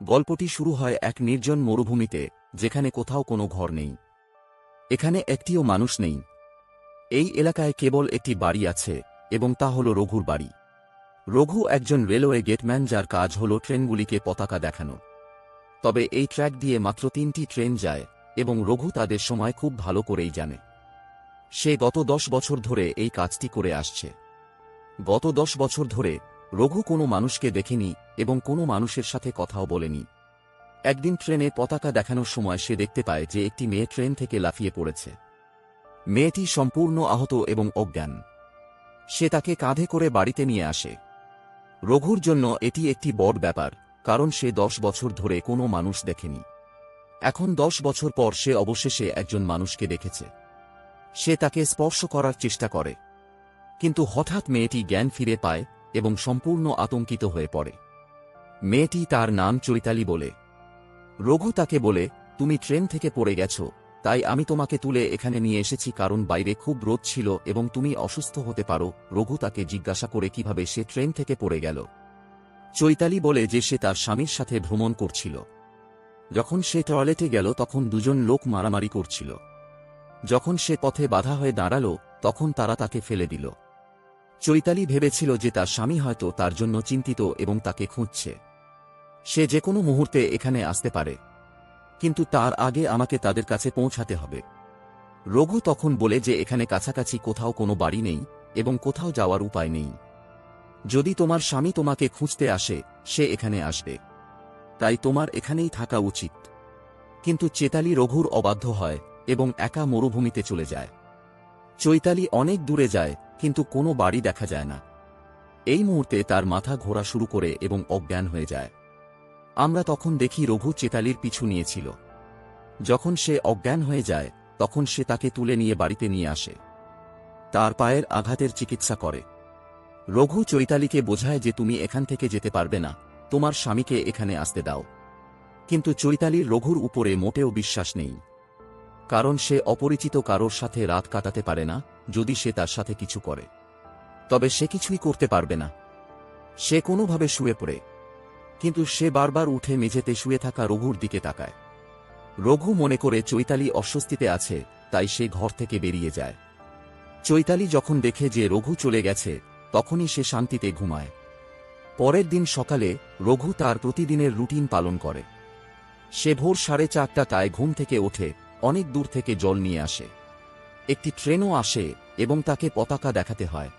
গল্পটি শুরু হয় এক নির্জন মরুভূমিতে, যেখানে কোথাও কোনো ঘর নেই। এখানে একটিও মানুষ নেই। এই এলাকায় কেবল একটি বাড়ি আছে, এবং তা হল রঘুর বাড়ি। রঘু একজন রেলওয়ে গেটম্যান যার কাজ হল ট্রেনগুলিকে পতাকা দেখানো। তবে এই ট্র্যাক দিয়ে মাত্র তিনটি ট্রেন যায়, এবং রঘু তাদের সময় খুব ভালো করেই জানে। সে গত দশ বছর ধরে এই কাজটি করে আসছে। গত দশ বছর ধরে রঘু কোনো মানুষকে দেখেনি এবং কোনো মানুষের সাথে কথাও বলেনি। একদিন ট্রেনে পতাকা দেখানোর সময় সে দেখতে পায় যে একটি মেয়ে ট্রেন থেকে লাফিয়ে পড়েছে। মেয়েটি সম্পূর্ণ আহত এবং অজ্ঞান। সে তাকে কাঁধে করে বাড়িতে নিয়ে আসে। রঘুর জন্য এটি একটি বড় ব্যাপার, কারণ সে দশ বছর ধরে কোনো মানুষ দেখেনি। এখন দশ বছর পর সে অবশেষে একজন মানুষকে দেখেছে। সে তাকে স্পর্শ করার চেষ্টা করে। কিন্তু হঠাৎ মেয়েটি জ্ঞান ফিরে পায় এবং সম্পূর্ণ আতঙ্কিত হয়ে পড়ে। মেয়েটি তার নাম চৈতালি বলে। রঘু তাকে বলে, তুমি ট্রেন থেকে পড়ে গেছ, তাই আমি তোমাকে তুলে এখানে নিয়ে এসেছি কারণ বাইরে খুব রোদ ছিল এবং তুমি অসুস্থ হতে পারো। রঘু তাকে জিজ্ঞাসা করে কীভাবে সে ট্রেন থেকে পড়ে গেল। চৈতালি বলে যে সে তার স্বামীর সাথে ভ্রমণ করছিল। যখন সে টয়লেটে গেল, তখন দুজন লোক মারামারি করছিল। যখন সে পথে বাধা হয়ে দাঁড়াল, তখন তারা তাকে ফেলে দিল। চৈতালি ভেবেছিল যে তার স্বামী হয়তো তার জন্য চিন্তিত এবং তাকে খুঁজছে। সে যে কোনো মুহূর্তে এখানে আসতে পারে। কিন্তু তার আগে আমাকে তাদের কাছে পৌঁছাতে হবে। রঘু তখন বলে যে এখানে কাছাকাছি কোথাও কোনো বাড়ি নেই এবং কোথাও যাওয়ার উপায় নেই। যদি তোমার স্বামী তোমাকে খুঁজতে আসে, সে এখানে আসবে। তাই তোমার এখানেই থাকা উচিত। কিন্তু চেতালি রঘুর অবাধ্য হয় এবং একা মরুভূমিতে চলে যায়। চৈতালি অনেক দূরে যায়, কিন্তু কোনো বাড়ি দেখা যায় না। এই মুহূর্তে তার মাথা ঘোরা শুরু করে এবং অজ্ঞান হয়ে যায়। আমরা তখন দেখি রঘু চেতালির পিছু নিয়েছিল। যখন সে অজ্ঞান হয়ে যায়, তখন সে তাকে তুলে নিয়ে বাড়িতে নিয়ে আসে। তার পায়ের আঘাতের চিকিৎসা করে। রঘু চৈতালিকে বোঝায় যে তুমি এখান থেকে যেতে পারবে না, তোমার স্বামীকে এখানে আসতে দাও। কিন্তু চৈতালির রঘুর উপরে মোটেও বিশ্বাস নেই। কারণ সে অপরিচিত কারোর সাথে রাত কাটাতে পারে না, যদি সে তার সাথে কিছু করে। তবে সে কিছুই করতে পারবে না। সে কোনোভাবে শুয়ে পড়ে। কিন্তু সে বারবার উঠে মেঝেতে শুয়ে থাকা রঘুর দিকে তাকায়। রঘু মনে করে চৈতালি অস্বস্তিতে আছে, তাই সে ঘর থেকে বেরিয়ে যায়। চৈতালি যখন দেখে যে রঘু চলে গেছে, তখনই সে শান্তিতে ঘুমায়। পরের দিন সকালে রঘু তার প্রতিদিনের রুটিন পালন করে। সে ভোর সাড়ে চারটাটায় ঘুম থেকে ওঠে অনেক দূর থেকে জল নিয়ে আসে। একটি ট্রেনও আসে এবং তাকে পতাকা দেখাতে হয়।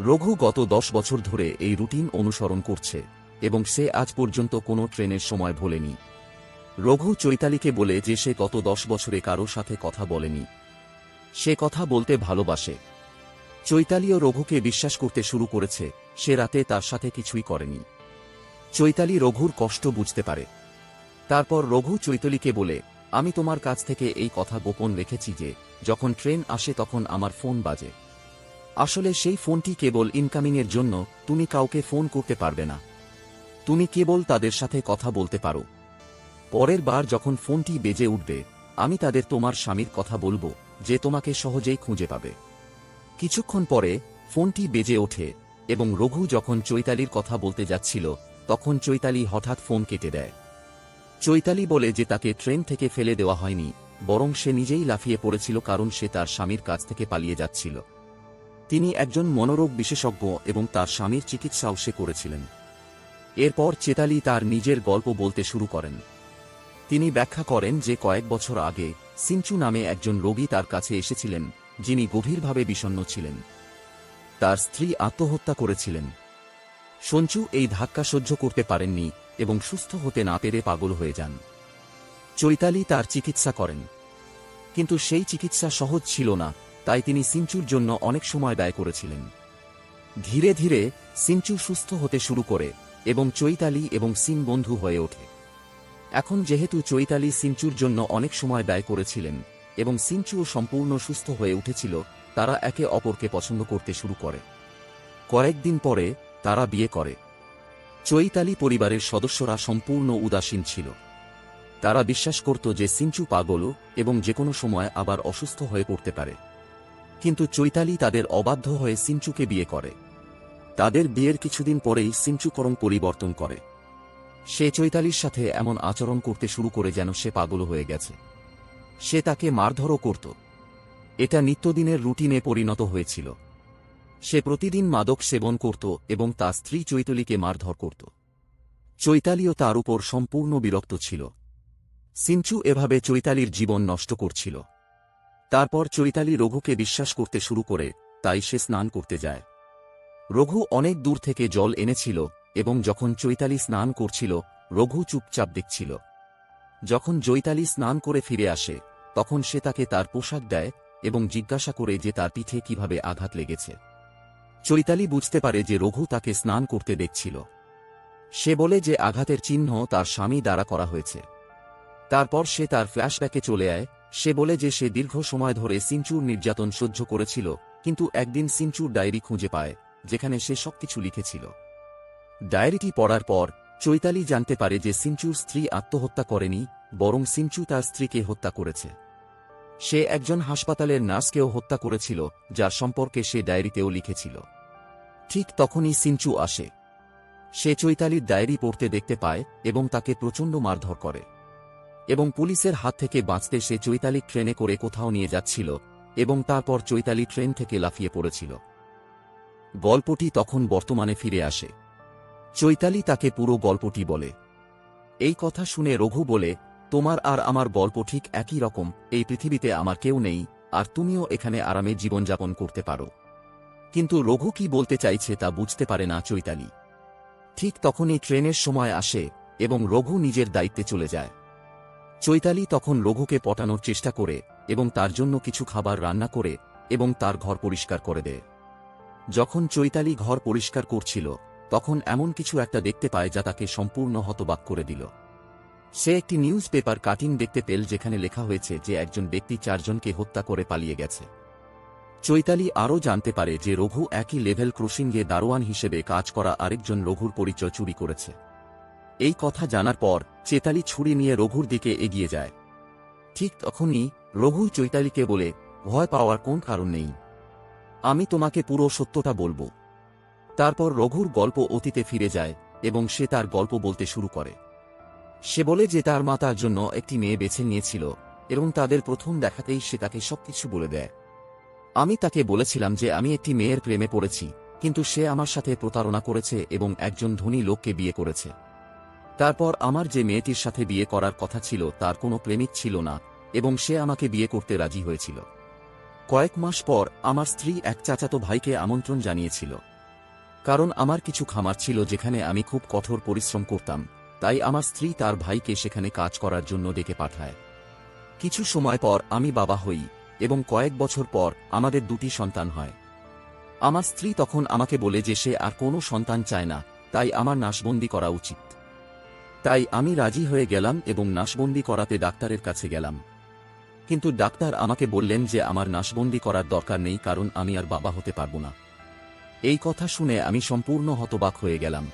রঘু গত দশ বছর ধরে এই রুটিন অনুসরণ করছে এবং সে আজ পর্যন্ত কোনো ট্রেনের সময় ভোলেনি। রঘু চৈতালিকে বলে যে সে গত দশ বছরে কারও সাথে কথা বলেনি। সে কথা বলতে ভালোবাসে। চৈতালিও রঘুকে বিশ্বাস করতে শুরু করেছে, সে রাতে তার সাথে কিছুই করেনি। চৈতালি রঘুর কষ্ট বুঝতে পারে। তারপর রঘু চৈতালিকে বলে আমি তোমার কাছ থেকে এই কথা গোপন রেখেছি যে, যখন ট্রেন আসে তখন আমার ফোন বাজে। আসলে সেই ফোনটি কেবল ইনকামিংয়ের জন্য, তুমি কাউকে ফোন করতে পারবে না। তুমি কেবল তাদের সাথে কথা বলতে পারো। পরের বার যখন ফোনটি বেজে উঠবে, আমি তাদের তোমার স্বামীর কথা বলব, যে তোমাকে সহজেই খুঁজে পাবে। কিছুক্ষণ পরে, ফোনটি বেজে ওঠে, এবং রঘু যখন চৈতালির কথা বলতে যাচ্ছিল, তখন চৈতালি হঠাৎ ফোন কেটে দেয়। চৈতালি বলে যে তাকে ট্রেন থেকে ফেলে দেওয়া হয়নি, বরং সে নিজেই লাফিয়ে পড়েছিল কারণ সে তার স্বামীর কাছ থেকে পালিয়ে যাচ্ছিল। তিনি একজন মনোরোগ বিশেষজ্ঞ এবং তার স্বামীর চিকিৎসাও সে করেছিলেন। এরপর চেতালি তার নিজের গল্প বলতে শুরু করেন। তিনি ব্যাখ্যা করেন যে কয়েক বছর আগে সিঞ্চু নামে একজন রোগী তার কাছে এসেছিলেন, যিনি গভীরভাবে বিষণ্ণ ছিলেন। তার স্ত্রী আত্মহত্যা করেছিলেন। সঞ্চু এই ধাক্কা সহ্য করতে পারেননি এবং সুস্থ হতে না পেরে পাগল হয়ে যান। চৈতালি তার চিকিৎসা করেন। কিন্তু সেই চিকিৎসা সহজ ছিল না, তাই তিনি সিঞ্চুর জন্য অনেক সময় ব্যয় করেছিলেন। ধীরে ধীরে সিঞ্চু সুস্থ হতে শুরু করে এবং চৈতালি এবং সিং বন্ধু হয়ে ওঠে। এখন যেহেতু চৈতালি সিঞ্চুর জন্য অনেক সময় ব্যয় করেছিলেন এবং সিঞ্চুও সম্পূর্ণ সুস্থ হয়ে উঠেছিল, তারা একে অপরকে পছন্দ করতে শুরু করে। কয়েকদিন পরে তারা বিয়ে করে। চৈতালি পরিবারের সদস্যরা সম্পূর্ণ উদাসীন ছিল। তারা বিশ্বাস করত যে সিঞ্চু পাগল এবং যে কোনো সময় আবার অসুস্থ হয়ে পড়তে পারে। কিন্তু চৈতালি তাদের অবাধ্য হয়ে সিঞ্চুকে বিয়ে করে। তাদের বিয়ের কিছুদিন পরেই সিঞ্চুকরণ পরিবর্তন করে। সে চৈতালির সাথে এমন আচরণ করতে শুরু করে যেন সে পাগল হয়ে গেছে। সে তাকে মারধরও করত। এটা নিত্যদিনের রুটিনে পরিণত হয়েছিল। সে প্রতিদিন মাদক সেবন করত এবং তার স্ত্রী চৈতালিকে মারধর করত। চৈতালিও তার উপর সম্পূর্ণ বিরক্ত ছিল। সিঞ্চু এভাবে চৈতালির জীবন নষ্ট করছিল। তারপর চৈতালি রঘুকে বিশ্বাস করতে শুরু করে, তাই সে স্নান করতে যায়। রঘু অনেক দূর থেকে জল এনেছিল এবং যখন চৈতালি স্নান করছিল, রঘু চুপচাপ দেখছিল। যখন জৈতালি স্নান করে ফিরে আসে, তখন সে তাকে তার পোশাক দেয় এবং জিজ্ঞাসা করে যে তার পিঠে কীভাবে আঘাত লেগেছে। চৈতালি বুঝতে পারে যে রঘু তাকে স্নান করতে দেখছিল। সে বলে যে আঘাতের চিহ্ন তার স্বামী দ্বারা করা হয়েছে। তারপর সে তার ফ্ল্যাশব্যাকে চলে আয়। সে বলে যে সে দীর্ঘ সময় ধরে সিঞ্চুর নির্যাতন সহ্য করেছিল, কিন্তু একদিন সিঞ্চুর ডায়েরি খুঁজে পায়, যেখানে সে সবকিছু লিখেছিল। ডায়েরিটি পড়ার পর, চৈতালি জানতে পারে যে সিঞ্চুর স্ত্রী আত্মহত্যা করেনি, বরং সিঞ্চু তার স্ত্রীকে হত্যা করেছে। সে একজন হাসপাতালের নার্সকেও হত্যা করেছিল, যার সম্পর্কে সে ডায়েরিতেও লিখেছিল। ঠিক তখনই সিঞ্চু আসে। সে চৈতালির ডায়েরি পড়তে দেখতে পায় এবং তাকে প্রচণ্ড মারধর করে। এবং পুলিশের হাত থেকে বাঁচতে সে চৈতালি ট্রেনে করে কোথাও নিয়ে যাচ্ছিল এবং তারপর চৈতালি ট্রেন থেকে লাফিয়ে পড়েছিল। গল্পটি তখন বর্তমানে ফিরে আসে। চৈতালি তাকে পুরো গল্পটি বলে। এই কথা শুনে রঘু বলে, তোমার আর আমার গল্প ঠিক একই রকম, এই পৃথিবীতে আমার কেউ নেই, আর তুমিও এখানে আরামে জীবনযাপন করতে পারো। কিন্তু রঘু কি বলতে চাইছে তা বুঝতে পারে না চৈতালি। ঠিক তখনই ট্রেনের সময় আসে এবং রঘু নিজের দায়িত্বে চলে যায়। চৈতালি তখন রঘুকে পটানোর চেষ্টা করে এবং তার জন্য কিছু খাবার রান্না করে এবং তার ঘর পরিষ্কার করে দেয়। যখন চৈতালি ঘর পরিষ্কার করছিল, তখন এমন কিছু একটা দেখতে পায় যা তাকে সম্পূর্ণ হতবাক করে দিল। সে একটি নিউজ পেপার কাটিং দেখতে পেল যেখানে লেখা হয়েছে যে একজন ব্যক্তি চারজনকে হত্যা করে পালিয়ে গেছে। চৈতালি আরও জানতে পারে যে রঘু একই লেভেল ক্রসিংয়ে দারোয়ান হিসেবে কাজ করা আরেকজন রঘুর পরিচয় চুরি করেছে। এই কথা জানার পর চেতালি ছুরি নিয়ে রঘুর দিকে এগিয়ে যায়। ঠিক তখনই রঘু চৈতালিকে বলে, ভয় পাওয়ার কোন কারণ নেই। আমি তোমাকে পুরো সত্যটা বলব। তারপর রঘুর গল্প অতীতে ফিরে যায় এবং সে তার গল্প বলতে শুরু করে। সে বলে যে তার মা তার জন্য একটি মেয়ে বেছে নিয়েছিল এবং তাদের প্রথম দেখাতেই সে তাকে সবকিছু বলে দেয়। আমি তাকে বলেছিলাম যে আমি একটি মেয়ের প্রেমে পড়েছি, কিন্তু সে আমার সাথে প্রতারণা করেছে এবং একজন ধনী লোককে বিয়ে করেছে। তারপর আমার যে মেয়েটির সাথে বিয়ে করার কথা ছিল তার কোনো প্রেমিক ছিল না, এবং সে আমাকে বিয়ে করতে রাজি হয়েছিল। কয়েক মাস পর আমার স্ত্রী এক চাচাতো ভাইকে আমন্ত্রণ জানিয়েছিল। কারণ আমার কিছু খামার ছিল যেখানে আমি খুব কঠোর পরিশ্রম করতাম, তাই আমার স্ত্রী তার ভাইকে সেখানে কাজ করার জন্য ডেকে পাঠায়। কিছু সময় পর আমি বাবা হই এবং কয়েক বছর পর আমাদের দুটি সন্তান হয়। আমার স্ত্রী তখন আমাকে বলে যে সে আর কোনো সন্তান চায় না, তাই আমার নাশবন্দি করা উচিত। তাই আমি রাজি হয়ে গেলাম এবং নাশবন্দি করাতে ডাক্তারের কাছে গেলাম। কিন্তু ডাক্তার আমাকে বললেন যে আমার নাশবন্দি করার দরকার নেই কারণ আমি আর বাবা হতে পারব না। এই কথা শুনে আমি সম্পূর্ণ হতবাক হয়ে গেলাম।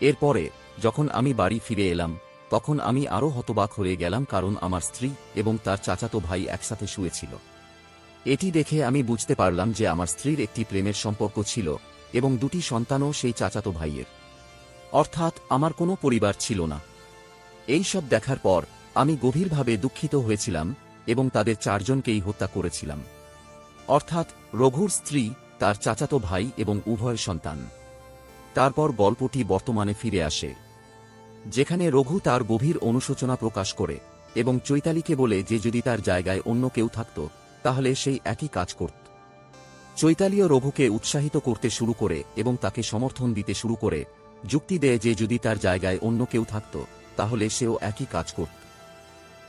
এরপরে, যখন আমি বাড়ি ফিরে এলাম তখন আমি আরও হতবাক হয়ে গেলাম কারণ আমার স্ত্রী এবং তার চাচাতো ভাই একসাথে শুয়েছিল। এটি দেখে আমি বুঝতে পারলাম যে আমার স্ত্রীর একটি প্রেমের সম্পর্ক ছিল এবং দুটি সন্তানও সেই চাচাতো ভাইয়ের। অর্থাৎ আমার কোনো পরিবার ছিল না। এই সব দেখার পর আমি গভীরভাবে দুঃখিত হয়েছিলাম এবং তাদের চারজনকেই হত্যা করেছিলাম। অর্থাৎ রঘুর স্ত্রী, তার চাচাতো ভাই এবং উভয় সন্তান। তারপর গল্পটি বর্তমানে ফিরে আসে। যেখানে রঘু তার গভীর অনুশোচনা প্রকাশ করে এবং চৈতালিকে বলে যে যদি তার জায়গায় অন্য কেউ থাকত, তাহলে সেই একই কাজ করত। চৈতালিও রঘুকে উৎসাহিত করতে শুরু করে এবং তাকে সমর্থন দিতে শুরু করে, যুক্তি দেয় যে যদি তার জায়গায় অন্য কেউ থাকত, তাহলে সেও একই কাজ করত।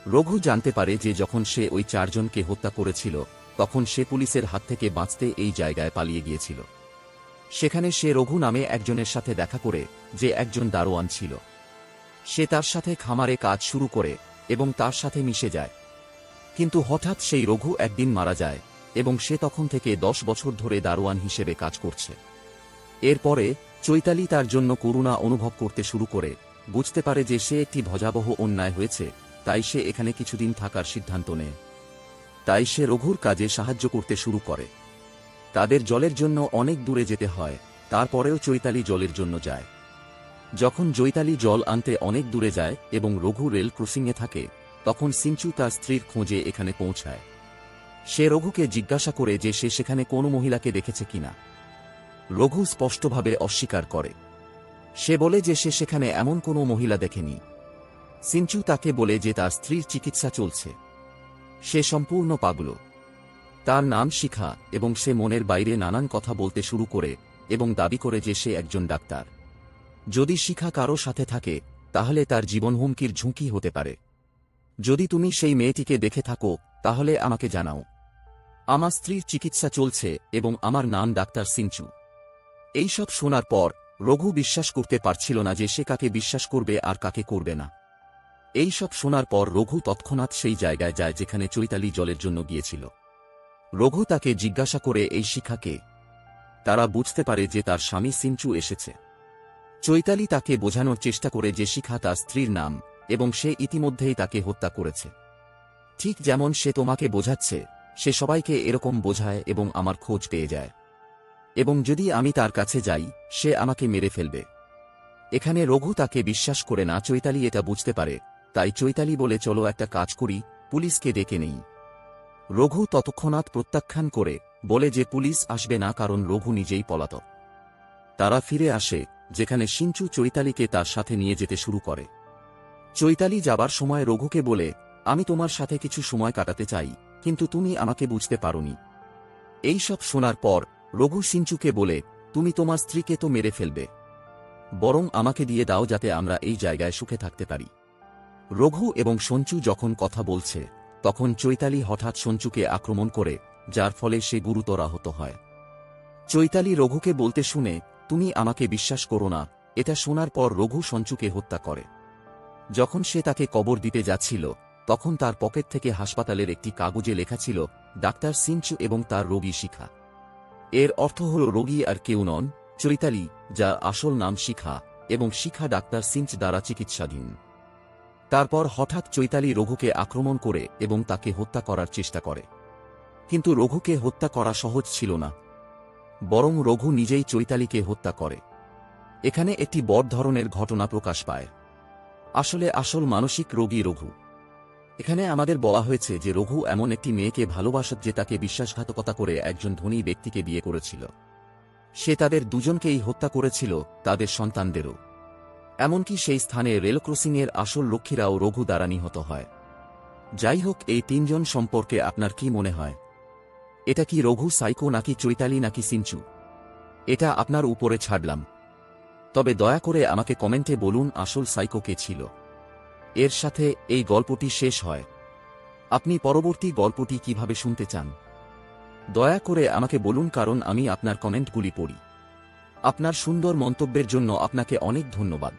রঘু জানতে পারে যে যখন সে ওই চারজনকে হত্যা করেছিল, তখন সে পুলিশের হাত থেকে বাঁচতে এই জায়গায় পালিয়ে গিয়েছিল। সেখানে সে রঘু নামে একজনের সাথে দেখা করে যে একজন দারোয়ান ছিল। সে তার সাথে খামারে কাজ শুরু করে এবং তার সাথে মিশে যায়। কিন্তু হঠাৎ সেই রঘু একদিন মারা যায় এবং সে তখন থেকে দশ বছর ধরে দারোয়ান হিসেবে কাজ করছে। এরপরে চৈতালি তার জন্য করুণা অনুভব করতে শুরু করে। বুঝতে পারে যে সে একটি ভজাবহ অন্যায় হয়েছে, তাই সে এখানে কিছুদিন থাকার সিদ্ধান্ত নেয়। তাই সে রঘুর কাজে সাহায্য করতে শুরু করে। তাদের জলের জন্য অনেক দূরে যেতে হয়, তারপরেও চৈতালি জলের জন্য যায়। যখন জৈতালি জল আনতে অনেক দূরে যায় এবং রঘু রেল ক্রসিংয়ে থাকে, তখন সিঞ্চু তার স্ত্রীর খোঁজে এখানে পৌঁছায়। সে রঘুকে জিজ্ঞাসা করে যে সে সেখানে কোনো মহিলাকে দেখেছে কিনা। রঘু স্পষ্টভাবে অস্বীকার করে। সে বলে যে সে সেখানে এমন কোনো মহিলা দেখেনি। সিঞ্চু তাকে বলে যে তার স্ত্রীর চিকিৎসা চলছে। সে সম্পূর্ণ পাগল। তার নাম শিখা এবং সে মনের বাইরে নানান কথা বলতে শুরু করে এবং দাবি করে যে সে একজন ডাক্তার। যদি শিখা কারও সাথে থাকে, তাহলে তার জীবন হুমকির ঝুঁকি হতে পারে। যদি তুমি সেই মেয়েটিকে দেখে থাকো, তাহলে আমাকে জানাও। আমার স্ত্রীর চিকিৎসা চলছে এবং আমার নাম ডাক্তার সিঞ্চু এইসব শোনার পর, রঘু বিশ্বাস করতে পারছিল না যে সে কাকে বিশ্বাস করবে আর কাকে করবে না। এইসব শোনার পর রঘু তৎক্ষণাৎ সেই জায়গায় যায় যেখানে চৈতালি জলের জন্য গিয়েছিল। রঘু তাকে জিজ্ঞাসা করে, এই শিখাকে? তারা বুঝতে পারে যে তার স্বামী সিঞ্চু এসেছে। চৈতালি তাকে বোঝানোর চেষ্টা করে যে শিখা তার স্ত্রীর নাম, এবং সে ইতিমধ্যেই তাকে হত্যা করেছে। ঠিক যেমন সে তোমাকে বোঝাচ্ছে, সে সবাইকে এরকম বোঝায় এবং আমার খোঁজ পেয়ে যায়। এবং যদি আমি তার কাছে যাই, সে আমাকে মেরে ফেলবে। এখানে রঘু তাকে বিশ্বাস করে না, চৈতালি এটা বুঝতে পারে। তাই চৈতালি বলে, চলো একটা কাজ করি, পুলিশকে ডেকে নেই। রঘু ততক্ষণাৎ প্রত্যাখ্যান করে, বলে যে পুলিশ আসবে না, কারণ রঘু নিজেই পলাতক। তারা ফিরে আসে যেখানে সিঞ্চু চৈতালিকে তার সাথে নিয়ে যেতে শুরু করে। চৈতালি যাবার সময় রঘুকে বলে, আমি তোমার সাথে কিছু সময় কাটাতে চাই, কিন্তু তুমি আমাকে বুঝতে পারোনি। এইসব শোনার পর রঘু সিঞ্চুকে বলে, তুমি তোমার স্ত্রীকে তো মেরে ফেলবে। বরং আমাকে দিয়ে দাও যাতে আমরা এই জায়গায় সুখে থাকতে পারি। রঘু এবং সঞ্চু যখন কথা বলছে, তখন চৈতালি হঠাৎ সঞ্চুকে আক্রমণ করে, যার ফলে সে গুরুতর আহত হয়। চৈতালি রঘুকে বলতে শুনে তুমি আমাকে বিশ্বাস করো না, এটা শোনার পর রঘু সঞ্চুকে হত্যা করে। যখন সে তাকে কবর দিতে যাচ্ছিল, তখন তার পকেট থেকে হাসপাতালের একটি কাগজে লেখা ছিল, ডাক্তার সিঞ্চু এবং তার রোগী শিখা। এর অর্থ হল রোগী আর কেউ নন চৈতালি যার আসল নাম শিখা, এবং শিখা ডাক্তার সিঞ্চ দ্বারা চিকিৎসাধীন। তারপর হঠাৎ চৈতালি রঘুকে আক্রমণ করে এবং তাকে হত্যা করার চেষ্টা করে। কিন্তু রঘুকে হত্যা করা সহজ ছিল না। বরং রঘু নিজেই চৈতালিকে হত্যা করে। এখানে একটি বড় ধরনের ঘটনা প্রকাশ পায়। আসলে আসল মানসিক রোগী রঘু। এখানে আমাদের বলা হয়েছে যে রঘু এমন একটি মেয়েকে ভালোবাসত যে তাকে বিশ্বাসঘাতকতা করে একজন ধনী ব্যক্তিকে বিয়ে করেছিল। সে তাদের দুজনকেই হত্যা করেছিল, তাদের সন্তানদেরও। এমনকি সেই স্থানে রেল ক্রসিংয়ের আসল লক্ষ্মীরাও রঘু দ্বারা নিহত হয়। যাই হোক, এই তিনজন সম্পর্কে আপনার কি মনে হয়? এটা কি রঘু সাইকো নাকি চৈতালি নাকি সিঞ্চু এটা আপনার উপরে ছাড়লাম। তবে দয়া করে আমাকে কমেন্টে বলুন আসল সাইকো কে ছিল। এর সাথে এই গল্পটি শেষ হয়। আপনি পরবর্তী গল্পটি কীভাবে শুনতে চান? দয়া করে আমাকে বলুন কারণ আমি আপনার কমেন্টগুলি পড়ি। আপনার সুন্দর মন্তব্যের জন্য আপনাকে অনেক ধন্যবাদ।